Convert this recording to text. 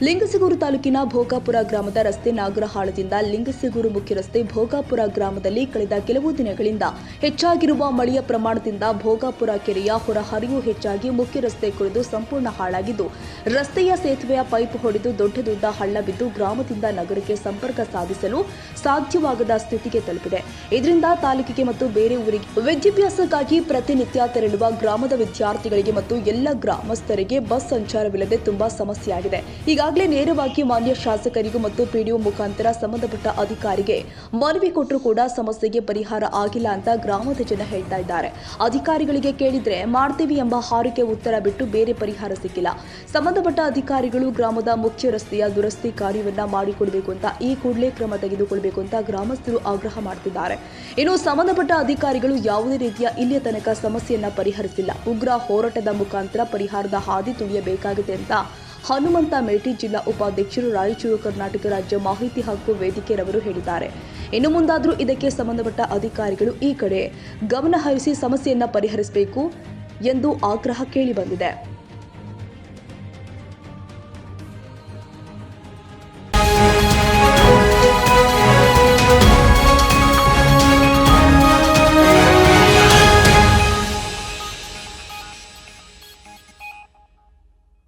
ಲಿಂಗಸಗೂರು ತಾಲೂಕಿನ ಭೋಗಾಪುರ ಗ್ರಾಮದ ರಸ್ತೆ ನಾಗರಹಾಳದಿಂದ ಲಿಂಗಸಿಗೂರು ಮುಖ್ಯ ರಸ್ತೆ ಭೋಗಾಪುರ ಗ್ರಾಮದಲ್ಲಿ ಕಳೆದ ಕೆಲವು ದಿನಗಳಿಂದ ಹೆಚ್ಚಾಗಿರುವ ಮಳೆಯ ಪ್ರಮಾಣದಿಂದ ಭೋಗಾಪುರ ಕೆರೆಯ ಹೊರಹರಿವು ಹೆಚ್ಚಾಗಿ ಮುಖ್ಯ ರಸ್ತೆ ಕುರಿದು ಸಂಪೂರ್ಣ ಹಾಳಾಗಿದ್ದು, ರಸ್ತೆಯ ಸೇತುವೆಯ ಪೈಪ್ ಹೊಡೆದು ದೊಡ್ಡ ದೊಡ್ಡ ಹಳ್ಳ ಬಿದ್ದು ಗ್ರಾಮದಿಂದ ನಗರಕ್ಕೆ ಸಂಪರ್ಕ ಸಾಧಿಸಲು ಸಾಧ್ಯವಾಗದ ಸ್ಥಿತಿಗೆ ತಲುಪಿದೆ. ಇದರಿಂದ ತಾಲೂಕಿಗೆ ಮತ್ತು ಬೇರೆ ಊರಿಗೆ ವಿದ್ಯಾಭ್ಯಾಸಕ್ಕಾಗಿ ಪ್ರತಿನಿತ್ಯ ತೆರಳುವ ಗ್ರಾಮದ ವಿದ್ಯಾರ್ಥಿಗಳಿಗೆ ಮತ್ತು ಎಲ್ಲ ಗ್ರಾಮಸ್ಥರಿಗೆ ಬಸ್ ಸಂಚಾರವಿಲ್ಲದೆ ತುಂಬಾ ಸಮಸ್ಯೆಯಾಗಿದೆ. ಈಗಾಗಲೇ ನೇರವಾಗಿ ಮಾನ್ಯ ಶಾಸಕರಿಗೂ ಮತ್ತು ಪಿಡಿಒ ಮುಖಾಂತರ ಸಂಬಂಧಪಟ್ಟ ಅಧಿಕಾರಿಗೆ ಮನವಿ ಕೊಟ್ಟರೂ ಕೂಡ ಸಮಸ್ಯೆಗೆ ಪರಿಹಾರ ಆಗಿಲ್ಲ ಅಂತ ಗ್ರಾಮದ ಜನ ಹೇಳ್ತಾ ಇದ್ದಾರೆ. ಅಧಿಕಾರಿಗಳಿಗೆ ಕೇಳಿದ್ರೆ ಮಾಡ್ತೀವಿ ಎಂಬ ಹಾರಿಕೆ ಉತ್ತರ ಬಿಟ್ಟು ಬೇರೆ ಪರಿಹಾರ ಸಿಕ್ಕಿಲ್ಲ. ಸಂಬಂಧಪಟ್ಟ ಅಧಿಕಾರಿಗಳು ಗ್ರಾಮದ ಮುಖ್ಯ ರಸ್ತೆಯ ದುರಸ್ತಿ ಕಾರ್ಯವನ್ನ ಮಾಡಿಕೊಡಬೇಕು ಅಂತ ಈ ಕೂಡಲೇ ಕ್ರಮ ತೆಗೆದುಕೊಳ್ಳಬೇಕು ಅಂತ ಗ್ರಾಮಸ್ಥರು ಆಗ್ರಹ ಮಾಡ್ತಿದ್ದಾರೆ. ಇನ್ನು ಸಂಬಂಧಪಟ್ಟ ಅಧಿಕಾರಿಗಳು ಯಾವುದೇ ರೀತಿಯ ಇಲ್ಲಿಯ ತನಕ ಸಮಸ್ಯೆಯನ್ನ ಪರಿಹರಿಸಿಲ್ಲ. ಉಗ್ರ ಹೋರಾಟದ ಮುಖಾಂತರ ಪರಿಹಾರದ ಹಾದಿ ತುಳಿಯಬೇಕಾಗಿದೆ ಅಂತ ಹನುಮಂತ ಮೇಟಿ ಜಿಲ್ಲಾ ಉಪಾಧ್ಯಕ್ಷರು ರಾಯಚೂರು, ಕರ್ನಾಟಕ ರಾಜ್ಯ ಮಾಹಿತಿ ಹಕ್ಕು ವೇದಿಕೆರವರು ಹೇಳಿದ್ದಾರೆ. ಇನ್ನು ಮುಂದಾದರೂ ಇದಕ್ಕೆ ಸಂಬಂಧಪಟ್ಟ ಅಧಿಕಾರಿಗಳು ಈ ಕಡೆ ಗಮನ ಹರಿಸಿ ಸಮಸ್ಯೆಯನ್ನು ಪರಿಹರಿಸಬೇಕು ಎಂದು ಆಗ್ರಹ ಕೇಳಿಬಂದಿದೆ